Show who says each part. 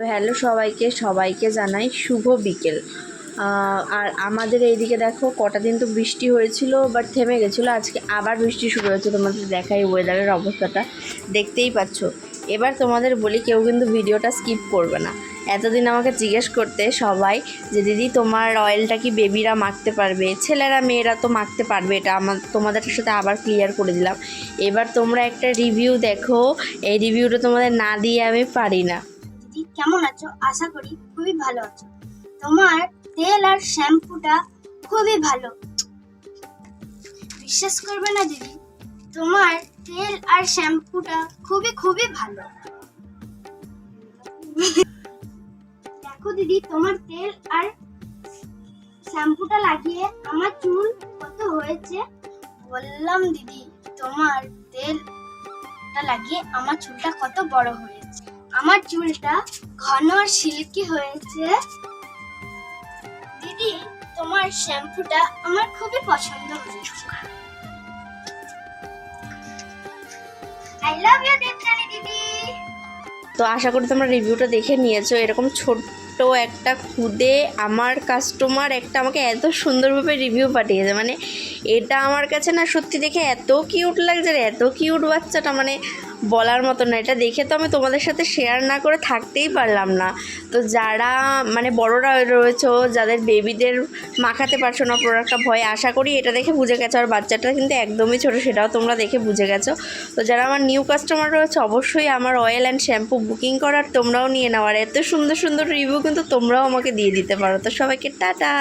Speaker 1: তো হ্যালো সবাইকে সবাইকে জানাই শুভ বিকেল। আর আমাদের এইদিকে দেখো, কটা দিন তো বৃষ্টি হয়েছিল বাট থেমে গেছিল। আজকে আবার বৃষ্টি শুরু হয়েছে, তোমাদের দেখাই ওয়েদারের অবস্থাটা। দেখতেই পাচ্ছ। এবার তোমাদের বলি, কেউ কিন্তু ভিডিওটা স্কিপ করবে না। এতদিন আমাকে জিজ্ঞেস করতে সবাই যে, দিদি, তোমার অয়েলটা কি বেবিরা মাখতে পারবে? ছেলেরা, মেয়েরা তো মাখতে পারবে। এটা আমার তোমাদের সাথে আবার ক্লিয়ার করে দিলাম। এবার তোমরা একটা রিভিউ দেখো। এই রিভিউটা তোমাদের না দিয়ে আমি পারি না।
Speaker 2: কেমন আছো? আশা করি খুবই ভালো আছো। তোমার তেল আর শ্যাম্পুটা খুবই ভালো। বিশ্বাস করবে না দিদি, তোমার তেল আর শ্যাম্পুটা খুবই খুবই ভালো। দেখো দিদি, তোমার তেল আর শ্যাম্পুটা লাগিয়ে আমার চুল কত হয়েছে? বললাম দিদি, তোমার তেলটা লাগিয়ে আমার চুলটা কত বড় হয়েছে। আমার চুলটা ঘন আর সিল্কি হয়েছে। দিদি, তোমার শ্যাম্পুটা আমার খুবই পছন্দ হয়েছে। আই লাভ ইউ দেবজানি দিদি।
Speaker 1: তো আশা করি তোমরা রিভিউটা দেখে নিয়েছো। এরকম ছোট্ট একটা খুদে আমার কাস্টমার একটা আমাকে এত সুন্দরভাবে রিভিউ পাঠিয়েছে। মানে এটা আমার কাছে না সত্যি দেখে এত কিউট লাগছে এত কিউট বাচ্চাটা। মানে বলার মতো না। এটা দেখে তো আমি তোমাদের সাথে শেয়ার না করে থাকতেই পারলাম না। তো যারা মানে বড়রা রয়েছে, যাদের বেবিদের মাখাতে পারছ না প্রোডাক্টটা ভয়, আশা করি এটা দেখে বুঝে গেছো। আর বাচ্চাটা কিন্তু একদমই ছোটো, সেটাও তোমরা দেখে বুঝে গেছো। তো যারা আমার নিউ কাস্টমার রয়েছে, অবশ্যই আমার অয়েল অ্যান্ড শ্যাম্পু বুকিং করার তোমরাও নিয়ে নাও। আর এত সুন্দর সুন্দর রিভিউ কিন্তু তোমরাও আমাকে দিয়ে দিতে পারো। তো সবাইকে টাটা!